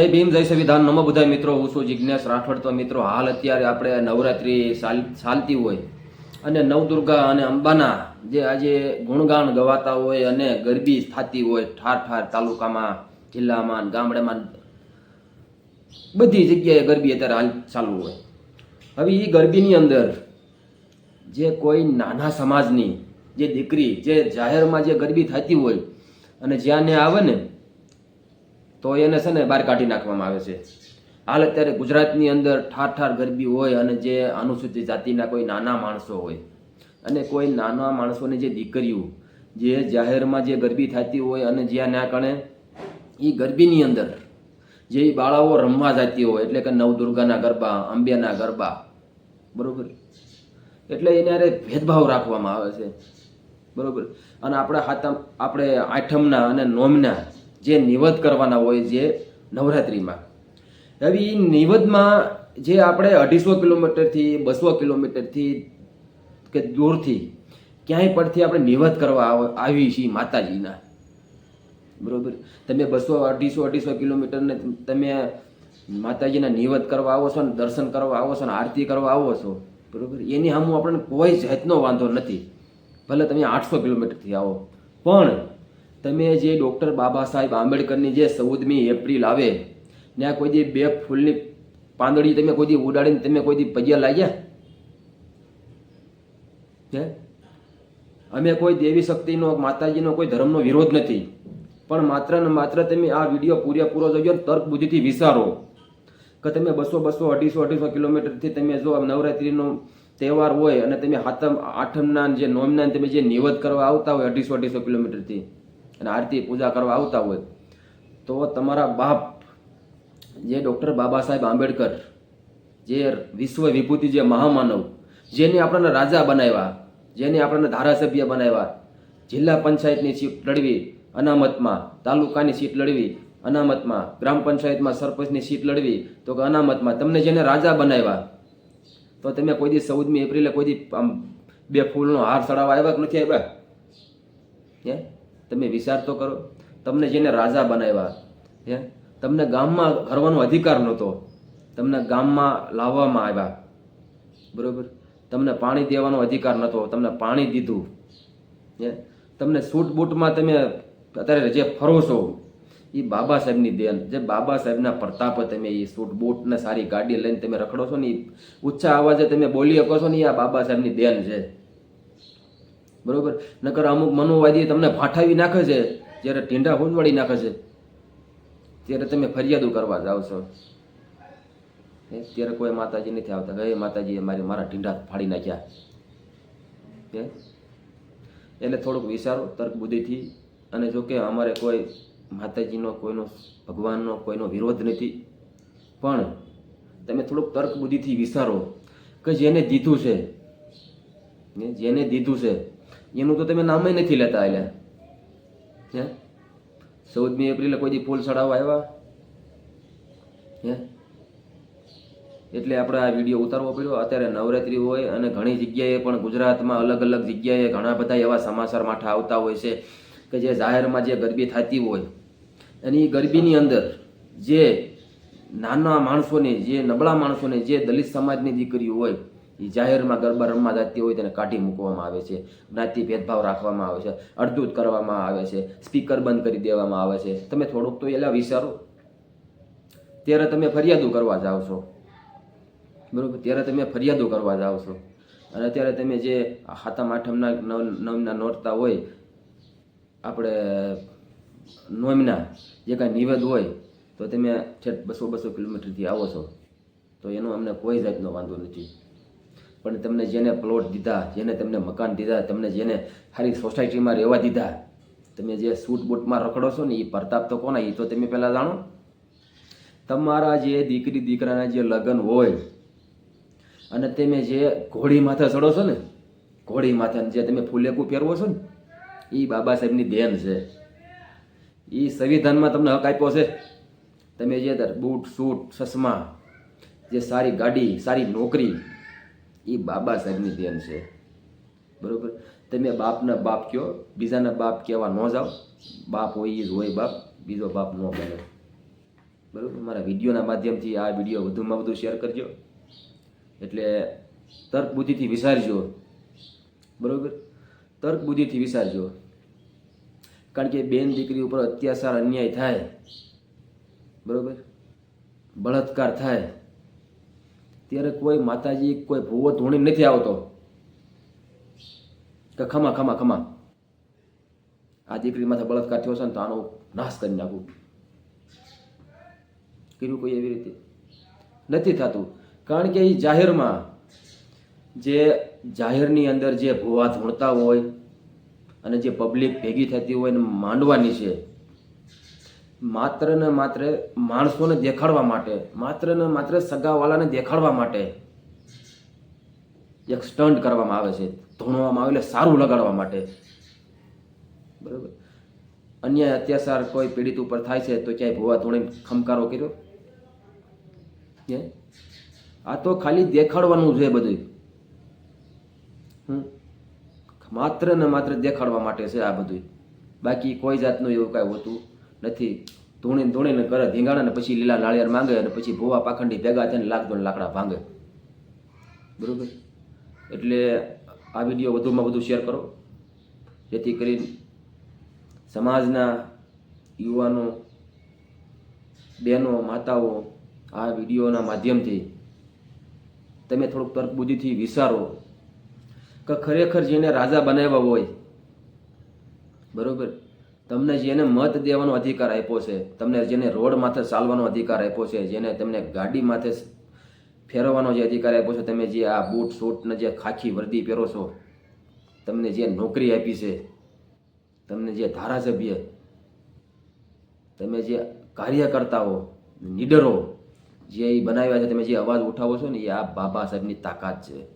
જય ભીમ, જય સંવિધાન. નમો બધા મિત્રો, હું છું જિજ્ઞાસ રાઠોડ. તો મિત્રો, હાલ અત્યારે આપણે નવરાત્રી ચાલ- ચાલતી હોય અને નવદુર્ગા અને અંબાના જે આજે ગુણગાન ગવાતા હોય અને ગરબી થતી હોય ઠાર ઠાર તાલુકામાં, જિલ્લામાં, ગામડામાં, બધી જગ્યાએ ગરબી અત્યારે હાલ ચાલુ હોય. હવે એ ગરબીની અંદર જે કોઈ નાના સમાજની જે દીકરી જે જાહેરમાં જે ગરબી થતી હોય અને જ્યાં ને આવે ને તો એને છે ને બહાર કાઢી નાખવામાં આવે છે. હાલ અત્યારે ગુજરાતની અંદર ઠાર ઠાર ગરબી હોય અને જે અનુસૂચિત જાતિના કોઈ નાના માણસો હોય અને કોઈ નાના માણસોની જે દીકરીઓ જે જાહેરમાં જે ગરબી થતી હોય અને જ્યાં ના કણે એ ગરબીની અંદર જે બાળાઓ રમવા જતી હોય એટલે કે નવદુર્ગાના ગરબા અંબેના ગરબા, બરોબર? એટલે એને અરે ભેદભાવ રાખવામાં આવે છે. બરોબર? અને આપણે હાથમ, આપણે આઠમના અને નોમના જે નિવદ કરવાના હોય જે નવરાત્રિમાં. હવે એ નિવદમાં જે આપણે અઢીસો કિલોમીટરથી બસો કિલોમીટરથી કે દૂરથી ક્યાંય પરથી આપણે નિવદ કરવા આવી છીએ માતાજીના. બરોબર? તમે બસો, અઢીસો અઢીસો કિલોમીટરને તમે માતાજીના નિવદ કરવા આવો છો ને દર્શન કરવા આવો છો ને આરતી કરવા આવો છો, બરોબર? એની સામું આપણને કોઈ જાતનો વાંધો નથી. ભલે તમે આઠસો કિલોમીટરથી આવો. પણ તમે જે ડૉક્ટર બાબા સાહેબ આંબેડકરની જે ચૌદમી એપ્રિલ આવે, ત્યાં કોઈ દી બે ફૂલની પાંદડી તમે કોઈ દી ઉડાડીને તમે કોઈ દી પજ્યા લાગ્યા? હે? અમે કોઈ દેવી શક્તિનો, માતાજીનો કોઈ ધર્મનો વિરોધ નથી. પણ માત્ર ને માત્ર તમે આ વીડિયો પૂરેપૂરો જોજો તર્ક બુદ્ધિથી વિચારો. કે તમે બસો બસો અઢીસો અઢીસો કિલોમીટરથી તમે જો નવરાત્રિનો તહેવાર હોય અને તમે હાથમ આઠમના જે નોમના તમે જે નિવેદ કરવા આવતા હોય અઢીસો અઢીસો કિલોમીટરથી અને આરતી પૂજા કરવા આવતા હોય, તો તમારા બાપ, જે ડૉક્ટર બાબા સાહેબ આંબેડકર, જે વિશ્વ વિભૂતિ જે મહામાનવ, જેને આપણને રાજા બનાવ્યા, જેને આપણને ધારાસભ્ય બનાવ્યા, જિલ્લા પંચાયતની સીટ લડવી, અનામતમાં, તાલુકાની સીટ લડવી, અનામતમાં, ગ્રામ પંચાયતમાં સરપંચની સીટ લડવી, તો કે અનામતમાં, તમને જેને રાજા બનાવ્યા, તો તમે કોઈ દી ચૌદમી એપ્રિલે કોઈ દી બે ફૂલનો હાર ચડાવવા આવ્યા કે નથી આવ્યા? હે? તમે વિચાર તો કરો. તમને જેને રાજા બનાવ્યા, હે? તમને ગામમાં કરવાનો અધિકાર નહોતો. તમને ગામમાં લાવવામાં આવ્યા. બરોબર? તમને પાણી દેવાનો અધિકાર નહોતો. તમને પાણી દીધું. હે? તમને સૂટ બૂટમાં તમે અત્યારે જે ફરો છો એ બાબા સાહેબની દેન. જે બાબા સાહેબના પ્રતાપ તમે એ સૂટ ને સારી ગાડી લઈને તમે રખડો છો ને એ ઊંચા અવાજે તમે બોલી શકો છો ને એ આ બાબા સાહેબની દેન છે. બરોબર? નકર અમુક મનોવાદી તમને ભાઠાવી નાખે છે, જ્યારે ઢીંઢા હુંજવાડી નાખે છે, ત્યારે તમે ફરિયાદો કરવા જાઓ છો. ત્યારે કોઈ માતાજી નથી આવતા. હે માતાજીએ મારી મારા ટીંડા ફાડી નાખ્યા. એટલે થોડુંક વિચારો, તર્ક બુદ્ધિથી. અને જો કે અમારે કોઈ માતાજીનો, કોઈનો, ભગવાનનો, કોઈનો વિરોધ નથી. પણ તમે થોડુંક તર્ક બુદ્ધિથી વિચારો કે જેને દીધું છે જેને દીધું છે એનું તો તમે નામે નથી લેતા એટલે હે? ચૌદમી એપ્રિલે કોઈ દી ફૂલ ચડાવવા આવ્યા? હે? એટલે આપણે આ વીડિયો ઉતારવો પડ્યો. અત્યારે નવરાત્રિ હોય અને ઘણી જગ્યાએ પણ ગુજરાતમાં અલગ અલગ જગ્યાએ ઘણા બધા એવા સમાચાર માઠા આવતા હોય છે કે જે જાહેરમાં જે ગરબી થતી હોય. અને એ ગરબીની અંદર જે નાના માણસોને, જે નબળા માણસોને જે દલિત સમાજની દીકરીઓ હોય એ જાહેરમાં ગરબા રમવા જતી હોય તેને કાઢી મૂકવામાં આવે છે. જ્ઞાતિ ભેદભાવ રાખવામાં આવે છે. અડધૂત કરવામાં આવે છે. સ્પીકર બંધ કરી દેવામાં આવે છે. તમે થોડુંક તો એલા વિચારો. ત્યારે તમે ફરિયાદો કરવા જાઓ છો. બરોબર? ત્યારે તમે ફરિયાદો કરવા જાઓ છો. અને અત્યારે તમે જે હાથમ આઠમના નવ નવના નોરતા હોય, આપણે નોમના, જે કાંઈ નિવેદ હોય, તો તમે છેક બસો બસો કિલોમીટરથી આવો છો. તો એનો અમને કોઈ જાતનો વાંધો નથી. પણ તમને જેને પ્લોટ દીધા, જેને તમને મકાન દીધા, તમને જેને સારી સોસાયટીમાં રહેવા દીધા, તમે જે સૂટ બૂટમાં રખડો છો ને એ પ્રતાપ તો કોના? એ તો તમે પહેલાં જાણો તમારા જે દીકરી, દીકરાના જે લગ્ન હોય, અને તમે જે ઘોડી માથે ચડો છો ને, ઘોડી માથે જે તમે ફૂલેકું પહેરવો છો ને એ બાબા સાહેબની દેન છે. એ સંવિધાનમાં તમને હક આપ્યો છે. તમે જે બૂટ, સૂટ, ચશ્મા, જે સારી ગાડી, સારી નોકરી એ બાબા સાહેબની દેન છે. બરોબર? તમે બાપના બાપ કહો બીજાના બાપ કહેવા ન જાઓ. બાપ હોય એ જ હોય બાપ, બીજો બાપ ન બને. બરાબર? મારા વિડીયોના માધ્યમથી આ વીડિયો વધુમાં વધુ શેર કરજો. એટલે તર્ક બુદ્ધિથી વિચારજો. બરાબર? તર્ક બુદ્ધિથી વિચારજો. કારણ કે બેન દીકરી ઉપર અત્યાચાર અન્યાય થાય. બરાબર? બળાત્કાર થાય. ત્યારે કોઈ માતાજી, કોઈ ભૂવો ધૂણી નથી આવતો. કે ખમા ખમા ખમા. આ દીકરી માથે બળાત્કાર થયો છે ને તો આનો નાશ કરી નાખું. કર્યું કોઈ એવી રીતે? નથી થતું. કારણ કે એ જાહેરમાં જે જાહેરની અંદર જે ભૂવા ધૂણતા હોય અને જે પબ્લિક ભેગી થતી હોય એને માંડવાની છે માત્ર ને માત્ર માણસોને દેખાડવા માટે, માત્ર ને માત્ર સગાવાલાને દેખાડવા માટે એક સ્ટન્ટ કરવામાં આવે છે, ધોણવામાં આવે એટલે સારું લગાડવા માટે. બરોબર? અન્ય અત્યાચાર કોઈ પીડિત ઉપર થાય છે તો ક્યાંય ભૂવા ધોણે ખમકારો કર્યો? હે? આ તો ખાલી દેખાડવાનું છે બધું માત્ર ને માત્ર દેખાડવા માટે છે આ બધું બાકી કોઈ જાતનું એવું કાંઈ હોતું નથી. ધૂણી ધૂણીને કરે ધીંગાણા ને પછી લીલા નાળિયેર માંગે અને પછી ભૂવા પાખંડી ભેગા થઈને લાખ દોઢ લાકડા ભાંગે. બરોબર? એટલે આ વીડિયો વધુમાં વધુ શેર કરો. જેથી કરીને સમાજના યુવાનો, બહેનો, માતાઓ આ વિડીયોના માધ્યમથી તમે થોડુંક તર્ક બુદ્ધિથી વિચારો કે ખરેખર જેને રાજા બનાવ્યા હોય, બરોબર? તમને જેને મત દેવાનો અધિકાર આપ્યો છે, તમને જેને રોડ માથે ચાલવાનો અધિકાર આપ્યો છે, જેને તમને ગાડી માથે ફેરવવાનો જે અધિકાર આપ્યો છે, તમે જે આ બૂટ સૂટને જે ખાખી વર્દી પહેરો છો, તમને જે નોકરી આપી છે, તમને જે ધારાસભ્ય, તમે જે કાર્યકર્તાઓ, નીડરો, જે એ બનાવ્યા છે, તમે જે અવાજ ઉઠાવો છો ને, એ આ બાબા સાહેબની તાકાત છે.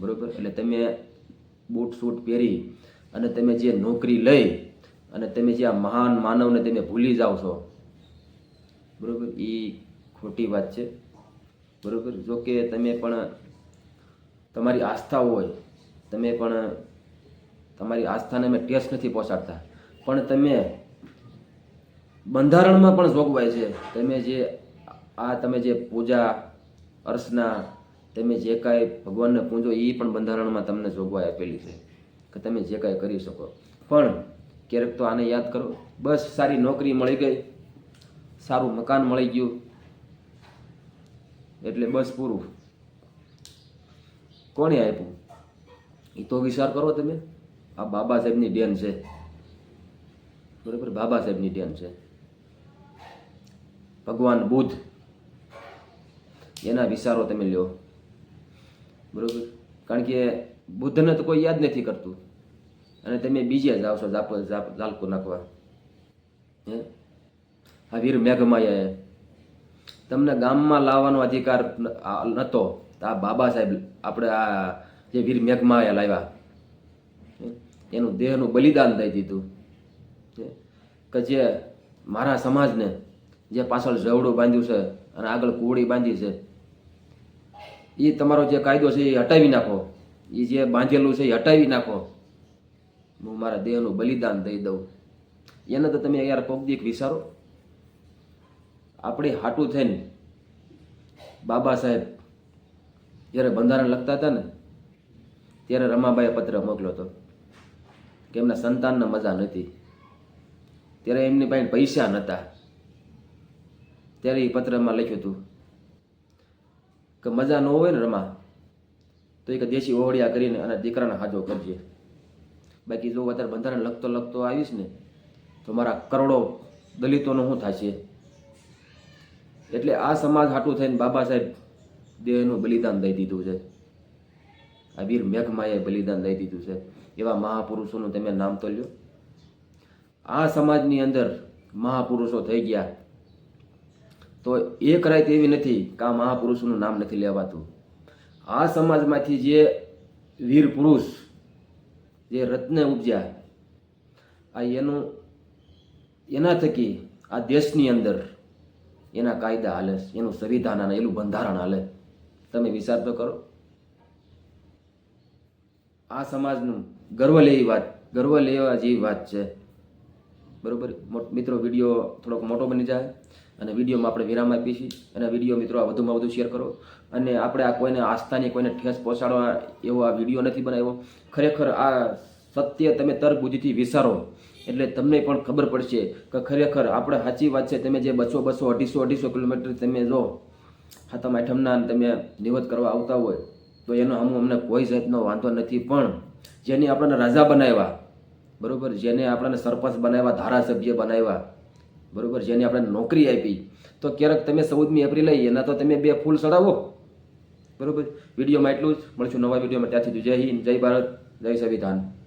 બરોબર? એટલે તમે બૂટ, સૂટ પહેરી અને તમે જે નોકરી લઈ અને તમે જે આ મહાન માનવને તમે ભૂલી જાઓ છો, બરોબર? એ ખોટી વાત છે, બરોબર? જો કે તમે પણ તમારી આસ્થા હોય, તમે પણ તમારી આસ્થાને અમે ટેસ્ટ નથી પહોંચાડતા. પણ તમે બંધારણમાં પણ જોગવાઈ છે. તમે જે આ તમે જે પૂજા, અર્ચના, તમે જે કાંઈ ભગવાનને પૂજો એ પણ બંધારણમાં તમને જોગવાઈ આપેલી છે, કે તમે જે કાંઈ કરી શકો. પણ ક્યારેક તો આને યાદ કરો. બસ સારી નોકરી મળી ગઈ. સારું મકાન મળી ગયું. એટલે બસ પૂરું. કોણે આપ્યું? એ તો વિચાર કરો તમે. આ બાબા સાહેબની ડેન છે. બરાબર? બાબા સાહેબની ડેન છે. ભગવાન બુદ્ધ. એના વિચારો તમે લ્યો. બરોબર? કારણ કે બુદ્ધને તો કોઈ યાદ નથી કરતું. અને તમે બીજે જાઓ છો જાપ ઝાલકુ નાખવા. હે? આ વીર મેઘમાયાએ તમને ગામમાં લાવવાનો અધિકાર નહોતો આ બાબા સાહેબ આપણે આ જે વીર મેઘમાયા લાવ્યા. એનું દેહનું બલિદાન દઈ દીધું. કે જે મારા સમાજને જે પાછળ જવડું બાંધ્યું છે અને આગળ કુવડી બાંધી છે એ તમારો જે કાયદો છે એ હટાવી નાખો. એ જે બાંધેલું છે એ હટાવી નાખો. હું મારા દેહનું બલિદાન દઈ દઉં. એને તો તમે યાર કોક દી એક વિચારો. આપણે હાટું થઈને બાબા સાહેબ જ્યારે બંધારણ લખતા હતા ને, ત્યારે રમાબાઈએ પત્ર મોકલ્યો હતો કે એમના સંતાનને મજા નથી ત્યારે એમની પાસે પૈસા નહોતા. ત્યારે એ પત્રમાં લખ્યું હતું કે મજા ન હોય ને રમા, તો એક દેશી ઓવડિયા કરીને અને દીકરાને હાજો કરજે. બાકી જો અત્યારે બંધારણ લખતો લખતો આવીશ ને, તો મારા કરોડો દલિતોનું શું થશે? એટલે આ સમાજ હાટું થઈને બાબા સાહેબ દેહનું બલિદાન દઈ દીધું છે. આ વીર મેઘમાએ બલિદાન દઈ દીધું છે. એવા મહાપુરુષોનું તમે નામ તો લ્યો. આ સમાજની અંદર મહાપુરુષો થઈ ગયા. તો એક રાત એવી નથી કે આ મહાપુરુષોનું નામ નથી લેવાતું. આ સમાજમાંથી જે વીર પુરુષ જે રત્ન ઉપજ્યા. આ એનું, એના થકી આ દેશની અંદર એના કાયદા હાલે એનું સંવિધાન અને એનું બંધારણ હાલે તમે વિચાર તો કરો. આ સમાજનું ગર્વ લેવી વાત, ગર્વ લેવા જેવી વાત છે. બરોબર? મિત્રો, વીડિયો થોડોક મોટો બની જાય. અને વિડીયોમાં આપણે વિરામ છીએ અને વીડિયો મિત્રો વધુમાં વધુ શેર કરો. અને આપણે આ કોઈને આસ્થાની કોઈને ઠેસ પહોંચાડવા એવો આ વીડિયો નથી બનાવ્યો. ખરેખર આ સત્ય તમે તર્ક બુદ્ધિથી વિચારો એટલે તમને પણ ખબર પડશે કે ખરેખર આપણે સાચી વાત છે, તમે જે બસો બસો, અઢીસો અઢીસો કિલોમીટર તમે જો હાથમ આઠમના તમે નિવત કરવા આવતા હોય, તો એનો અમુક અમને કોઈ જાતનો વાંધો નથી. પણ જેની આપણને રાજા બનાવ્યા, બરાબર? જેને આપણને સરપંચ બનાવ્યા, ધારાસભ્ય બનાવ્યા બરોબર, જેને આપણે નોકરી આપી. તો ક્યારેક તમે ચૌદમી એપ્રિલે એના તો તમે બે ફૂલ ચડાવો. બરાબર? વિડીયોમાં એટલું જ. મળશું નવા વિડીયોમાં. ત્યાંથી જય હિન્દ, જય ભારત, જય સંવિધાન.